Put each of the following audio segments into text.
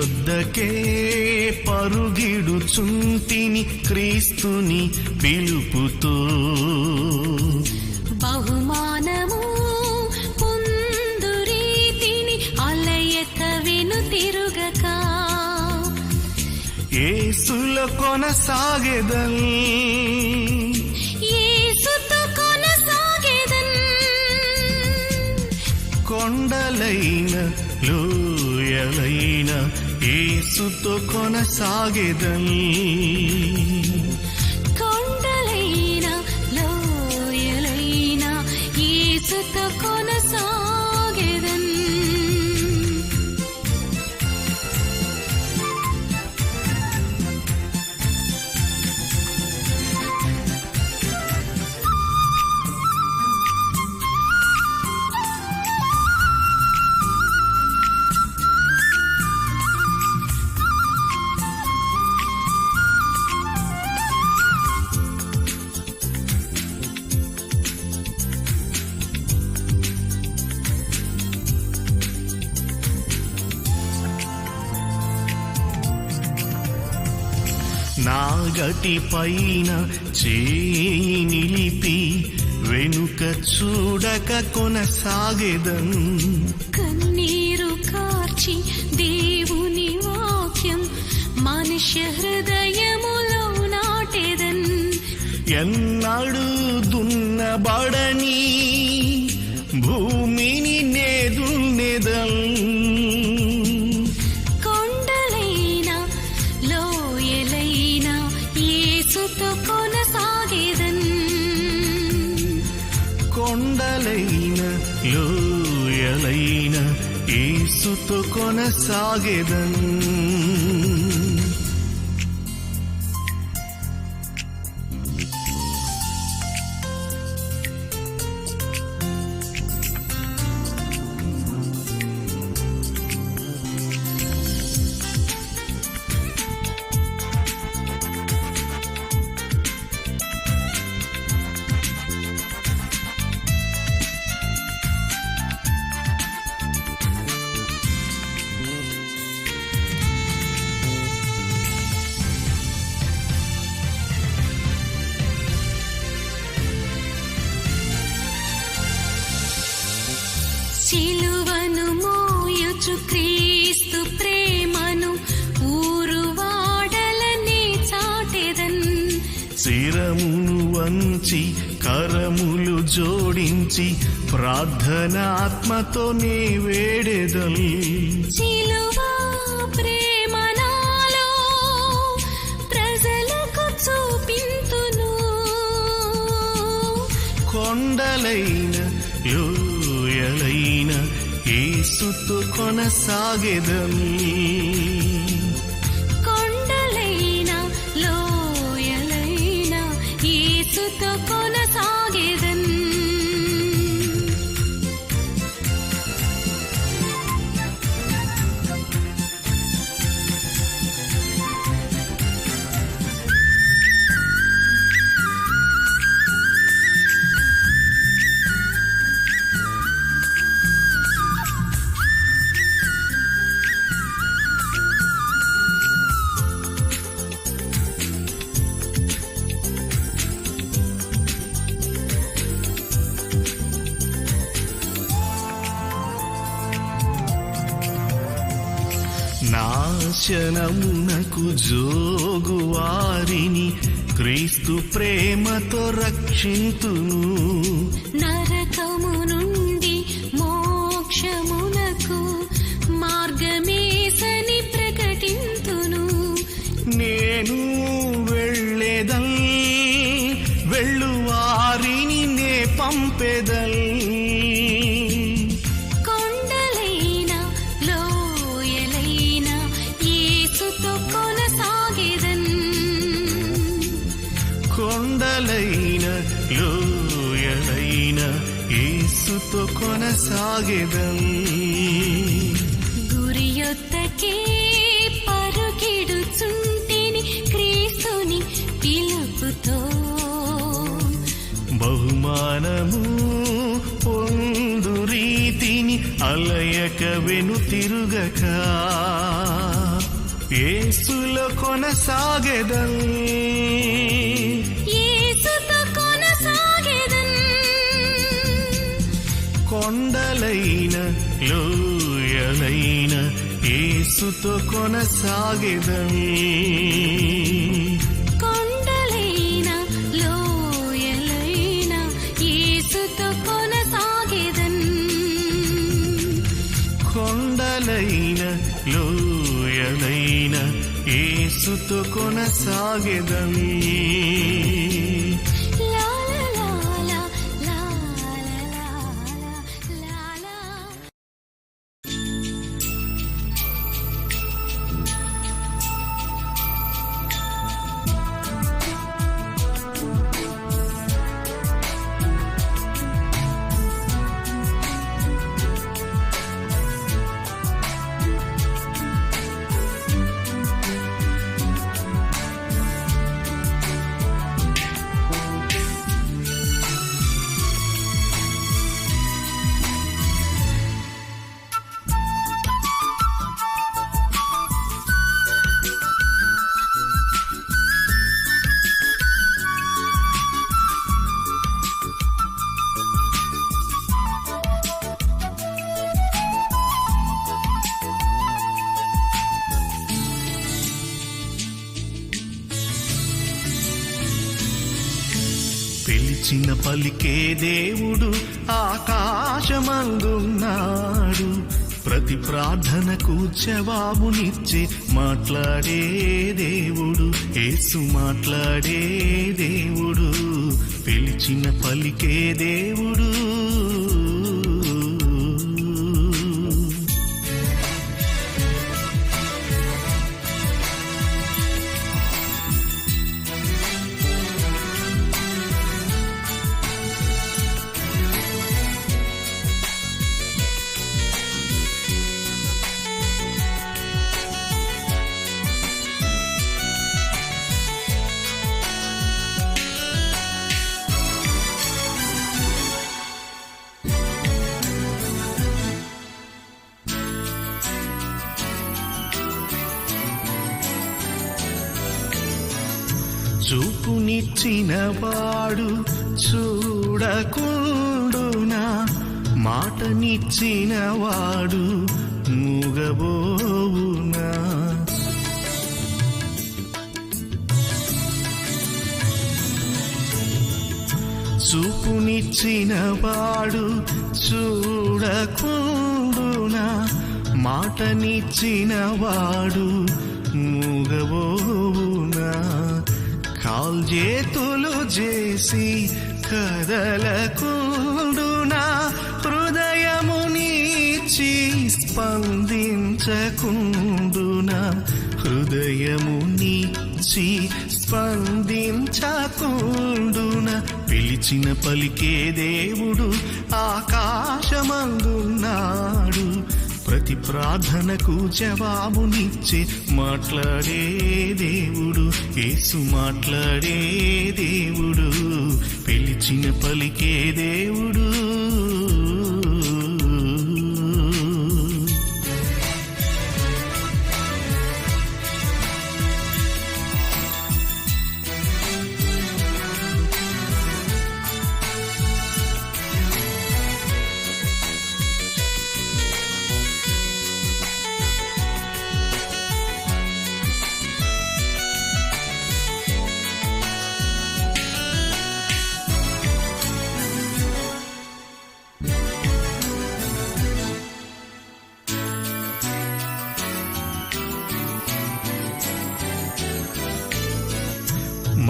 యొద్దకే పరుగిడుచుంటిని క్రీస్తుని పిలుపుతో. బహుమానము పొందు రీతిని అలయక వెను తిరుగక. ఏసుల కొనసాగెదల్. యేసుతో కొనసాగేదన్ కొండలైన లోయలైన ఏసుతో కొనసాగేదని. కొండలైన లోయలైన యేసుతో నాగటి పైన చేయి నిలిపి వెనుక చూడక కొనసాగెదన్ కన్నీరు కార్చి దేవుని వాక్యం మనుష్య హృదయములో నాటెదన్. ఎన్నడు దున్నబడని భూమిని నేదున్నెదల్ కొండలైన లోయలైన ఏసుతో కొనసాగెదన్. వంచి కరములు జోడించి ప్రార్థనాత్మతో నే వేడెదల్. కొండలైన లోయలైన ఏసుతో కొనసాగెదల్. तो నాశనమునకు జోగువారిని క్రీస్తు ప్రేమతో రక్షింతును. నా లోయలైన ఏసుతో కొనసాగెదల్. గురియొద్దకే పరుగిడుచుంటిని క్రీస్తుని పిలుపుతో. బహుమానము పొందు రీతిని అలయక వెను తిరుగక. ఏసులో కొనసాగెదన్ కొండలైన లోయలైన ఏసుతో కొనసాగెదన్ కొండలైన లోయలైన యేసుతో కొనసాగేదన్ కొండలైన లోయలైన ఏసుతో కొనసాగెదన్ పిలిచిన పలికే దేవుడు ఆకాశమందున్నాడు. ప్రతి ప్రార్థనకు జవాబునిచ్చే మాట్లాడే దేవుడు ఏసు మాట్లాడే దేవుడు. పిలిచిన పలికే దేవుడు చిన్నవాడు చూడకుండునా? మాటనిచ్చినవాడు మూగబోవునా? చూపునిచ్చినవాడు చూడకుండునా? మాటనిచ్చినవాడు మూగబోవు కాల్జేతులు చేసి కదలకుండునా హృదయమునిచి స్పందించకుండునా హృదయమునిచి స్పందించకుండున? పిలిచిన పలికే దేవుడు ఆకాశమందున్నాడు. ప్రతి ప్రార్థనకు జవాబునిచ్చే మాట్లాడే దేవుడు. యేసు మాట్లాడే దేవుడు. పిలిచిన పలికే దేవుడు.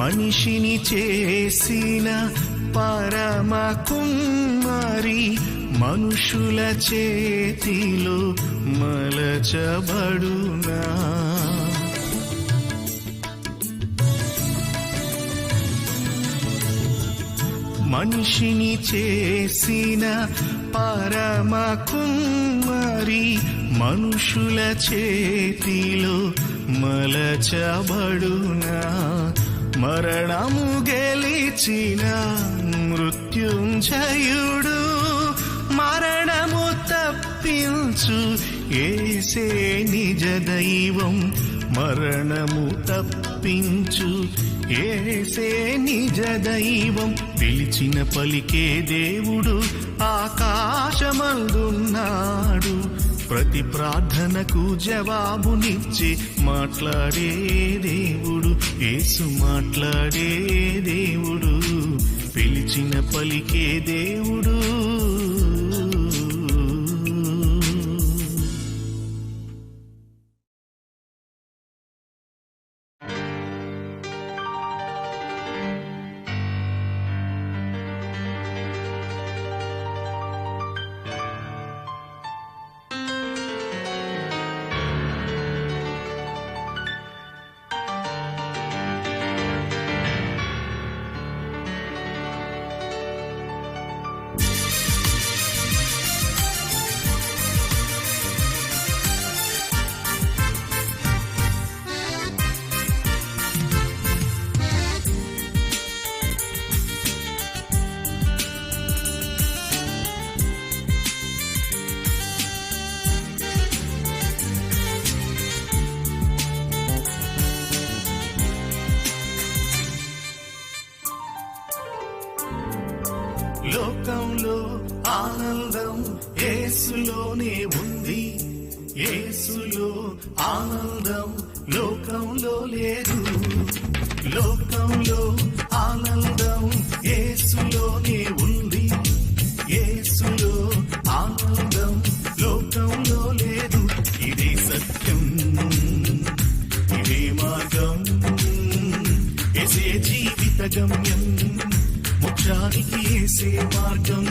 మనిషిని చేసిన పరమ కుమ్మరి మనుషుల చేతిలో మలచబడునా? మనిషిని చేసిన పరమ కుమ్మరి మనుషుల చేతిలో మలచబడునా? మరణము గెలిచిన మృత్యుంజయుడు మరణము తప్పించు ఏసే నిజ దైవం మరణము తప్పించు ఏసే నిజ దైవం పిలిచిన పలికే దేవుడు ఆకాశమందున్నాడు. ప్రతి ప్రార్థనకు జవాబునిచ్చే మాట్లాడే దేవుడు. యేసు మాట్లాడే దేవుడు. పిలిచిన పలికే దేవుడు. ఆనందం యేసులోనే ఉంది. యేసులో ఆనందం లోకంలో లేదు. లోకంలో ఆనందం యేసులోనే ఉంది. యేసులో ఆనందం లోకంలో లేదు. ఇది సత్యం. ఇదే మార్గం. ఎసే జీవిత గమ్యం. మోక్షానికి ఏసే మార్గం.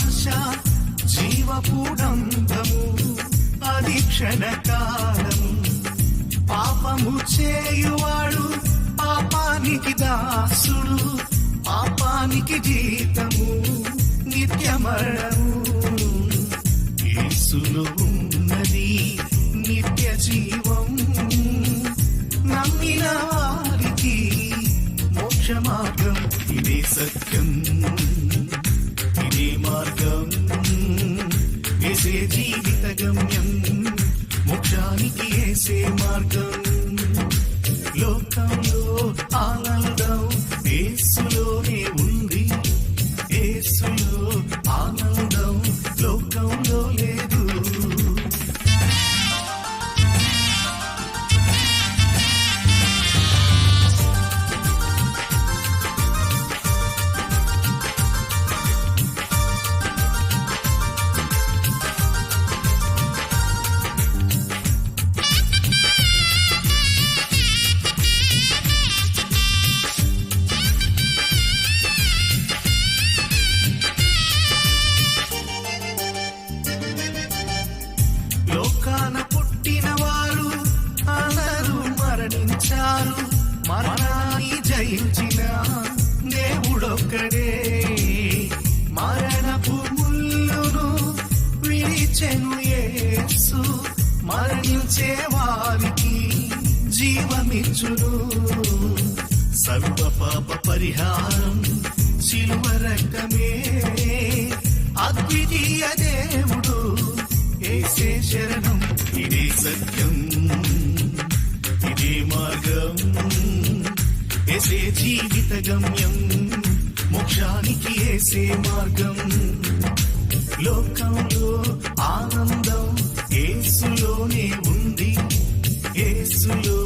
నేత్రాశ జీవపుడంధము అది క్షణకాలము పాపము చేయువాడు పాపానికి దాసుడు పాపానికి జీతము నిత్యమరణము. యేసులో ఉన్నది నిత్య జీవం నమ్మిన వారికి మోక్ష మార్గం ఇదే సత్యం. జీవిత గమ్యం మరణాన్ని దేవుడొక్కడే. మరణపు ముళ్ళును విడిచెను యేసు. మరణించే వారికి జీవమిచ్చును. సర్వ పాప పరిహారం శిలువ రక్తమే. అద్వితీయ దేవుడు ఏసే శరణం. ఇదే సత్యం ఇదే మార్గం. చేసే జీవిత గమ్యం మోక్షానికి వేసే మార్గం. లోకంలో ఆనందం ఏసులోనే ఉంది ఏసులో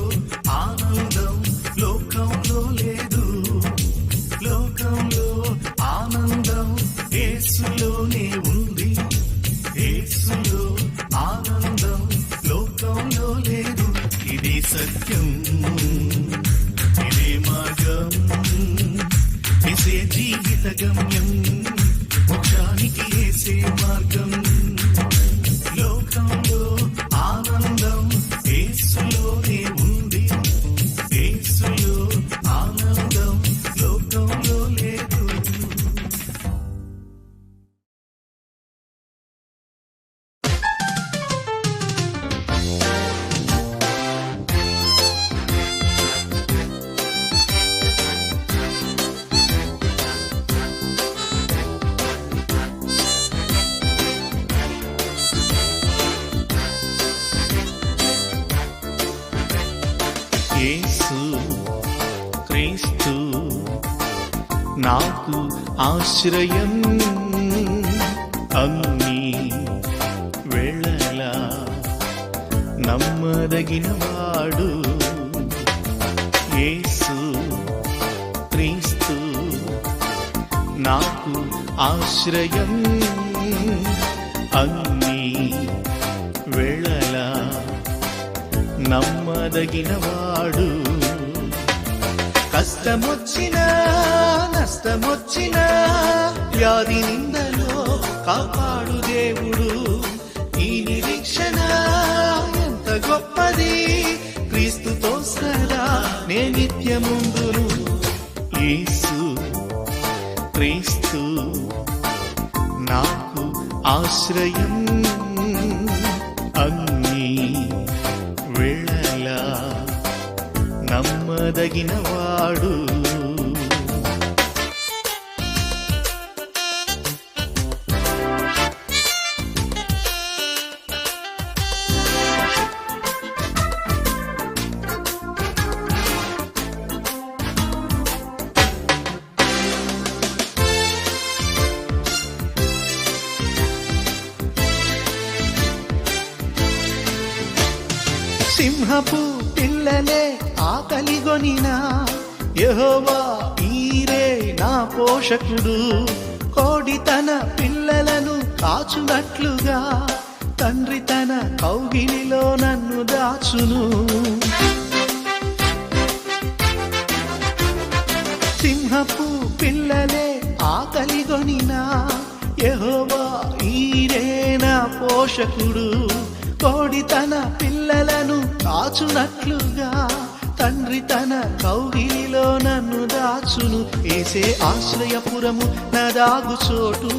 ఆశ్రయం. అన్ని వెళ్ళలా. నమ్మదగిన వాడు యేసు క్రీస్తు. నాకు ఆశ్రయం. అన్ని వెళ్ళలా. నమ్మదగిన వాడు కష్టమొచ్చినా నష్టమొచ్చినా వ్యాధి నిందలో కాపాడు దేవుడు. ఈ నిరీక్షణ ఎంత గొప్పది? క్రీస్తుతో సదా నే నిత్యముందును. యేసు క్రీస్తు నాకు ఆశ్రయం కలిగినవాడు సింహపు పిల్లలే ఆకలిగొనినా యహోవా ఈరే నా పోషకుడు. కోడి తన పిల్లలను కాచునట్లుగా. తండ్రి తన కౌగిలిలో నన్ను దాచును. సింహపు పిల్లలే ఆకలిగొనినా యహోవా ఈరే నా పోషకుడు. కోడి తన పిల్లలను కాచునట్లుగా తండ్రి తన కౌగిలిలో నన్ను దాచును. ఏసే ఆశ్రయపురము నదాగు దాగు చోటు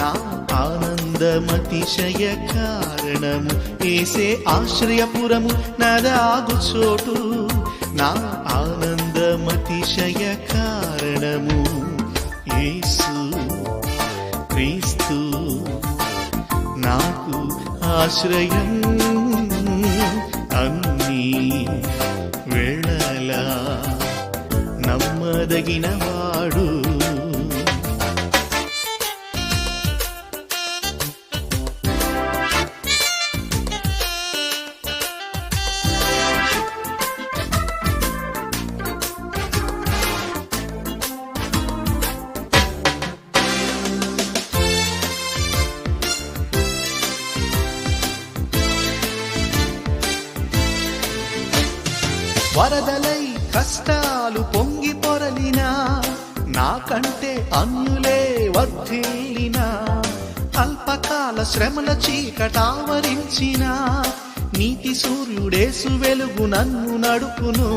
నా ఆనందమతిశయ కారణము. ఏసే ఆశ్రయపురము నదాగు దాగు చోటు నా ఆనందమతిశయ కారణము. ఏసు ఆశ్రయం అన్ని వెళ్ళలా నమ్మదగిన వరదలై కష్టాలు పొంగి పొరలినా నాకంటే అన్యులే వర్ధిల్లినా అల్పకాల శ్రమల చీకటావరించిన నీతి సూర్యుడేసు వెలుగు నన్ను నడుపును.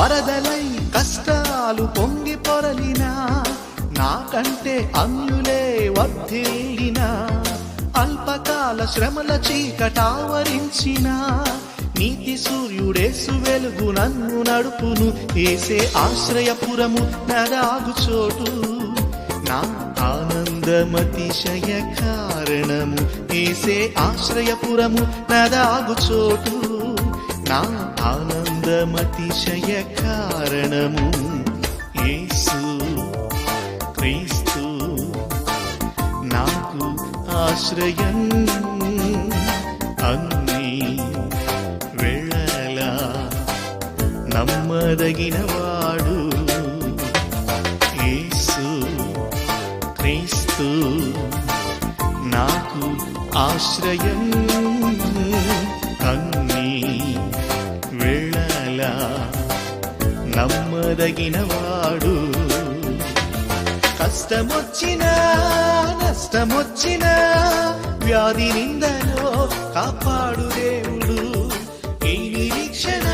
వరదలై కష్టాలు పొంగి పొరలినా నాకంటే అన్యులే వర్ధిల్లినా. అల్పకాల శ్రమల చీకటావరించిన నీతి సూర్యుడేసు వెలుగు నన్ను నడుపును ఏసే ఆశ్రయపురము నరాగు చోటు. నా ఆనందమతిశయ కారణము ఏసే ఆశ్రయపురము నదాగు చోటు. నా ఆనందమతిశయ కారణము ఏసు ఆశ్రయం అన్ని వెళ్ళలా నమ్మదగిన వాడు యేసు క్రీస్తు నాకు ఆశ్రయం అన్ని వెళ్ళలా నమ్మదగిన వాడు కష్టమొచ్చిన వ్యాధి నిందలో కాపాడు దేవుడు. ఈ నిరీక్షణ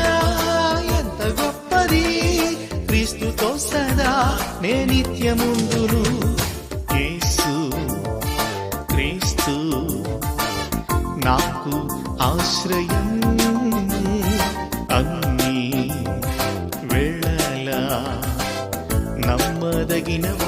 ఎంత గొప్పది. క్రీస్తుతో సదా నే నిత్యముందును. యేసు క్రీస్తు నాకు ఆశ్రయం అన్ని వేళలా నమ్మదగిన